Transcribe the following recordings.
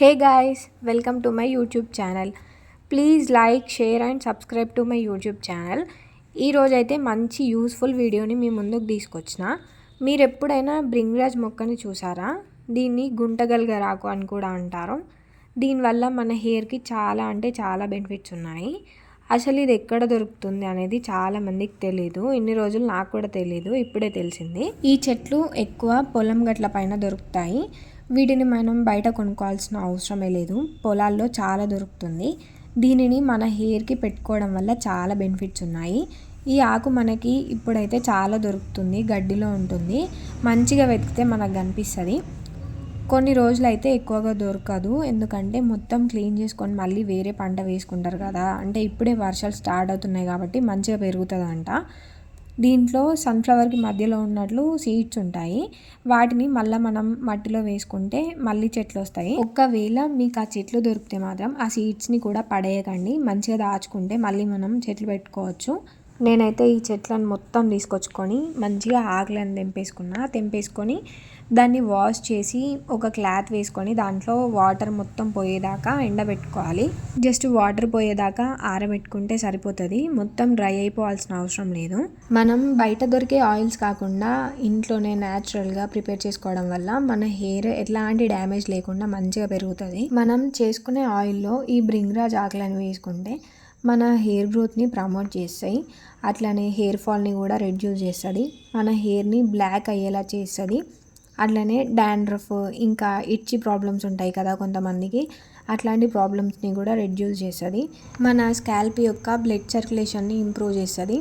Hey guys welcome to my YouTube channel. Please like share and subscribe to my YouTube channel. ఈరోజైతే మంచి useful వీడియోని మీ ముందుకు తీసుకొచ్చిన. మీరు ఎప్పుడైనా బ్రింగ్రాజ్ మొక్కని చూసారా? దీన్ని గుంటగలగరాకు అని కూడా అంటారు. దీనివల్ల మన హెయిర్కి చాలా అంటే చాలా బెనిఫిట్స్ ఉన్నాయి. అసలు ఇది ఎక్కడ దొరుకుతుంది అనేది చాలా మందికి తెలియదు ఇన్ని రోజులు నాకు కూడా తెలియదు ఇప్పుడే తెలిసింది. ఈ చెట్లు ఎక్కువ పొలం గట్ల పైన దొరుకుతాయి. వీటిని మనం బయట కొనుక్కోవాల్సిన అవసరమే లేదు. పొలాల్లో చాలా దొరుకుతుంది. దీనిని మన హెయిర్కి పెట్టుకోవడం వల్ల చాలా బెనిఫిట్స్ ఉన్నాయి. ఈ ఆకు మనకి ఇప్పుడైతే చాలా దొరుకుతుంది గడ్డిలో ఉంటుంది. మంచిగా వెతికితే మనకు కనిపిస్తుంది. కొన్ని రోజులు అయితే ఎక్కువగా దొరకదు. ఎందుకంటే మొత్తం క్లీన్ చేసుకొని మళ్ళీ వేరే పంట వేసుకుంటారు కదా. అంటే ఇప్పుడే వర్షాలు స్టార్ట్ అవుతున్నాయి కాబట్టి మంచిగా పెరుగుతుందంట. దీంట్లో సన్ఫ్లవర్కి మధ్యలో ఉన్నట్లు సీడ్స్ ఉంటాయి. వాటిని మళ్ళీ మనం మట్టిలో వేసుకుంటే మళ్ళీ చెట్లు వస్తాయి. ఒకవేళ మీకు ఆ చెట్లు దొరికితే మాత్రం ఆ సీడ్స్ని కూడా పడేయకండి. మంచిగా దాచుకుంటే మళ్ళీ మనం చెట్లు పెట్టుకోవచ్చు. నేనైతే ఈ చెట్లను మొత్తం తీసుకొచ్చుకొని మంచిగా ఆకులను తెంపేసుకున్నా. తెంపేసుకొని దాన్ని వాష్ చేసి ఒక క్లాత్ వేసుకొని దాంట్లో వాటర్ మొత్తం పోయేదాకా ఎండబెట్టుకోవాలి. జస్ట్ వాటర్ పోయేదాకా ఆరబెట్టుకుంటే సరిపోతుంది. మొత్తం డ్రై అయిపోవాల్సిన అవసరం లేదు. మనం బయట దొరికే ఆయిల్స్ కాకుండా ఇంట్లోనే న్యాచురల్గా ప్రిపేర్ చేసుకోవడం వల్ల మన హెయిర్ ఎట్లాంటి డ్యామేజ్ లేకుండా మంచిగా పెరుగుతుంది. మనం చేసుకునే ఆయిల్లో ఈ బ్రింగ్రాజ్ ఆకులను వేసుకుంటే మన హెయిర్ గ్రోత్ని ప్రమోట్ చేస్తాయి. అట్లనే హెయిర్ ఫాల్ని కూడా రెడ్యూస్ చేస్తుంది. మన హెయిర్ని బ్లాక్ అయ్యేలా చేస్తుంది. అట్లనే డాండ్రఫ్ ఇంకా ఇచ్చి ప్రాబ్లమ్స్ ఉంటాయి కదా కొంతమందికి. అట్లాంటి ప్రాబ్లమ్స్ని కూడా రెడ్యూస్ చేస్తుంది. మన స్కాల్ప్ యొక్క బ్లడ్ సర్క్యులేషన్ని ఇంప్రూవ్ చేస్తుంది.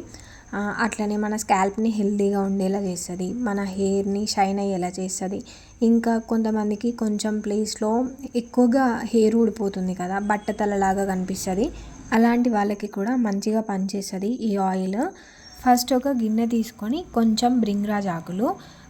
అట్లనే మన స్కాల్ప్ని హెల్తీగా ఉండేలా చేస్తుంది. మన హెయిర్ని షైన్ అయ్యేలా చేస్తుంది. ఇంకా కొంతమందికి కొంచెం ప్లేస్లో ఎక్కువగా హెయిర్ ఊడిపోతుంది కదా బట్టతలలాగా కనిపిస్తుంది. అలాంటి వాళ్ళకి కూడా మంచిగా పనిచేస్తుంది ఈ ఆయిల్ ఫస్ట్ ఒక గిన్నె తీసుకొని కొంచెం బ్రింగ్రాజ్ ఆకులు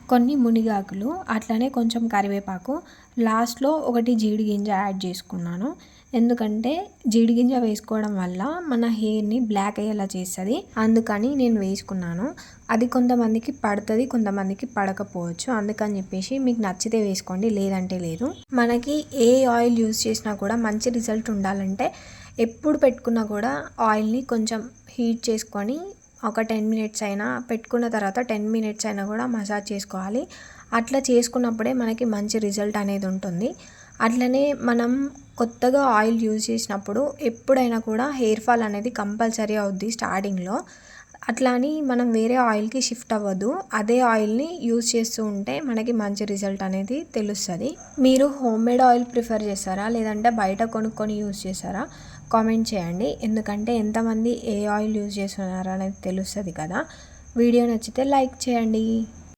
కొన్ని మునిగాకులు అట్లనే కొంచెం కరివేపాకు లాస్ట్లో ఒకటి జీడి గింజ యాడ్ చేసుకున్నాను. ఎందుకంటే జీడి గింజ వేసుకోవడం వల్ల మన హెయిర్ని బ్లాక్ అయ్యేలా చేస్తుంది. అందుకని నేను వేసుకున్నాను. అది కొంతమందికి పడుతుంది కొంతమందికి పడకపోవచ్చు. అందుకని చెప్పేసి మీకు నచ్చితే వేసుకోండి లేదంటే లేదు. మనకి ఏ ఆయిల్ యూజ్ చేసినా కూడా మంచి రిజల్ట్ ఉండాలంటే ఎప్పుడు పెట్టుకున్నా కూడా ఆయిల్ని కొంచెం హీట్ చేసుకొని ఒక టెన్ మినిట్స్ అయినా పెట్టుకున్న తర్వాత టెన్ మినిట్స్ అయినా కూడా మసాజ్ చేసుకోవాలి. అట్లా చేసుకున్నప్పుడే మనకి మంచి రిజల్ట్ అనేది ఉంటుంది. అట్లనే మనం కొత్తగా ఆయిల్ యూజ్ చేసినప్పుడు ఎప్పుడైనా కూడా హెయిర్ ఫాల్ అనేది కంపల్సరీ అవుద్ది స్టార్టింగ్లో. అట్లా అని మనం వేరే ఆయిల్కి షిఫ్ట్ అవ్వద్దు. అదే ఆయిల్ని యూజ్ చేస్తూ ఉంటే మనకి మంచి రిజల్ట్ అనేది తెలుస్తుంది. మీరు హోమ్ మేడ్ ఆయిల్ ప్రిఫర్ చేస్తారా? లేదంటే బయట కొనుక్కొని యూజ్ చేస్తారా? కామెంట్ చేయండి. ఎందుకంటే ఎంతమంది ఏ ఆయిల్ యూజ్ చేస్తున్నారు అనేది తెలుస్తుంది కదా. వీడియో నచ్చితే లైక్ చేయండి.